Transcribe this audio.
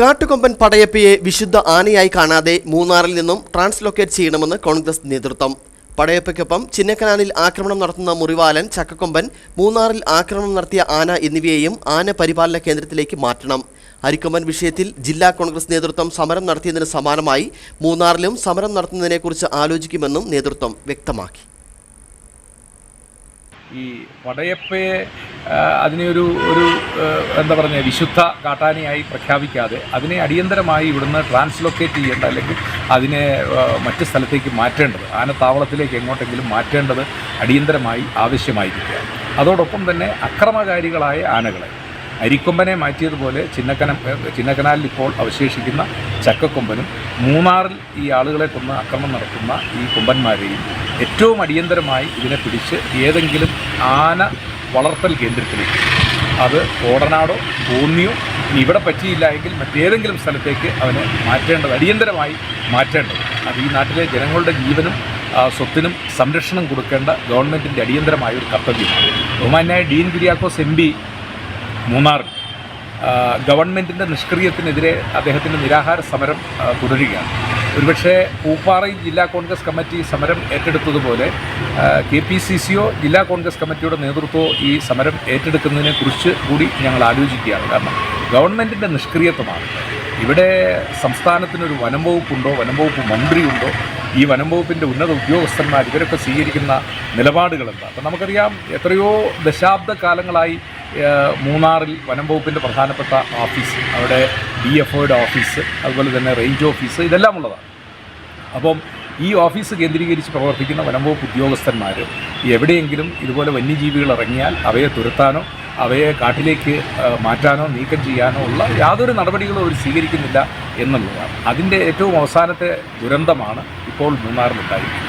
കാട്ടുകൊമ്പൻ പടയപ്പയെ വിശുദ്ധ ആനയായി കാണാതെ മൂന്നാറിൽ നിന്നും ട്രാൻസ്ലൊക്കേറ്റ് ചെയ്യണമെന്ന് കോൺഗ്രസ് നേതൃത്വം. പടയപ്പയ്ക്കൊപ്പം ചിന്നക്കനാലിൽ ആക്രമണം നടത്തുന്ന മുറിവാലൻ ചക്കക്കൊമ്പൻ മൂന്നാറിൽ ആക്രമണം നടത്തിയ ആന എന്നിവയെയും ആന പരിപാലന കേന്ദ്രത്തിലേക്ക് മാറ്റണം. അരിക്കൊമ്പൻ വിഷയത്തിൽ ജില്ലാ കോൺഗ്രസ് നേതൃത്വം സമരം നടത്തിയതിന് സമാനമായി മൂന്നാറിലും സമരം നടത്തുന്നതിനെക്കുറിച്ച് ആലോചിക്കുമെന്നും നേതൃത്വം വ്യക്തമാക്കി. ഈ പടയപ്പയെ അതിനെ ഒരു ഒരു എന്താ പറഞ്ഞ വിശുദ്ധ കാട്ടാനയായി പ്രഖ്യാപിക്കാതെ അതിനെ അടിയന്തരമായി ഇവിടുന്ന് ട്രാൻസ്ലൊക്കേറ്റ് ചെയ്യേണ്ട അല്ലെങ്കിൽ അതിനെ മറ്റ് സ്ഥലത്തേക്ക് മാറ്റേണ്ടത് ആനത്താവളത്തിലേക്ക് എങ്ങോട്ടെങ്കിലും മാറ്റേണ്ടത് അടിയന്തരമായി ആവശ്യമായിരിക്കുക അതോടൊപ്പം തന്നെ അക്രമകാരികളായ ആനകളെ. അരിക്കൊമ്പനെ മാറ്റിയതുപോലെ ചിന്നക്കന ചിന്നക്കനാലിൽ ഇപ്പോൾ അവശേഷിക്കുന്ന ചക്കക്കൊമ്പനും മൂന്നാറിൽ ഈ ആളുകളെ കൊന്ന് അക്രമം നടത്തുന്ന ഈ കൊമ്പന്മാരെയും ഏറ്റവും അടിയന്തരമായി ഇതിനെ പിടിച്ച് ഏതെങ്കിലും ആന വളർത്തൽ കേന്ദ്രത്തിലേക്ക്. അത് കോടനാടോ ഇനി ഇവിടെ പറ്റിയില്ല എങ്കിൽ മറ്റേതെങ്കിലും സ്ഥലത്തേക്ക് അവനെ മാറ്റേണ്ടത് അടിയന്തരമായി മാറ്റേണ്ടത്. അത് ഈ നാട്ടിലെ ജനങ്ങളുടെ ജീവനും സ്വത്തിനും സംരക്ഷണം കൊടുക്കേണ്ട ഗവൺമെന്റിന്റെ അടിയന്തരമായ ഒരു കർത്തവ്യമാണ് ബഹുമാനായ ഡീൻ കുര്യാക്കോസ് എം പി മൂന്നാറിൽ. ഗവൺമെന്റിന്റെ നിഷ്ക്രിയത്തിനെതിരെ അദ്ദേഹത്തിന്റെ നിരാഹാര സമരം തുടരുകയാണ്. ഒരുപക്ഷെ പൂപ്പാറയിൽ ജില്ലാ കോൺഗ്രസ് കമ്മിറ്റി സമരം ഏറ്റെടുത്തതുപോലെ കെ പി സി സിയോ ജില്ലാ കോൺഗ്രസ് കമ്മിറ്റിയുടെ നേതൃത്വമോ ഈ സമരം ഏറ്റെടുക്കുന്നതിനെ കുറിച്ച് കൂടി ഞങ്ങൾ ആലോചിക്കുകയാണ്. കാരണം ഗവൺമെന്റിന്റെ നിഷ്ക്രിയത്വമാണ്. ഇവിടെ സംസ്ഥാനത്തിനൊരു വനം വകുപ്പുണ്ടോ വനം വകുപ്പ് മന്ത്രിയുണ്ടോ ഈ വനം വകുപ്പിന്റെ ഉന്നത ഉദ്യോഗസ്ഥന്മാർ ഇവരൊക്കെ സ്വീകരിക്കുന്ന നിലപാടുകൾ എന്താ അപ്പം നമുക്കറിയാം എത്രയോ ദശാബ്ദ കാലങ്ങളായി മൂന്നാറിൽ വനം വകുപ്പിന്റെ പ്രധാനപ്പെട്ട ഓഫീസ് അവിടെ ഡി എഫ് ഒയുടെ ഓഫീസ് അതുപോലെ തന്നെ റേഞ്ച് ഓഫീസ് ഇതെല്ലാം ഉള്ളതാണ്. അപ്പം ഈ ഓഫീസ് കേന്ദ്രീകരിച്ച് പ്രവർത്തിക്കുന്ന വനം വകുപ്പ് ഉദ്യോഗസ്ഥന്മാർ എവിടെയെങ്കിലും ഇതുപോലെ വന്യജീവികൾ ഇറങ്ങിയാൽ അവയെ തുരത്താനോ അവയെ കാട്ടിലേക്ക് മാറ്റാനോ നീക്കം ചെയ്യാനോ ഉള്ള യാതൊരു നടപടികളും അവർ സ്വീകരിക്കുന്നില്ല എന്നുള്ളതാണ്. അതിന്റെ ഏറ്റവും അവസാനത്തെ ദുരന്തമാണ് ഇപ്പോൾ മൂന്നാറിലുണ്ടായിരിക്കുന്നത്.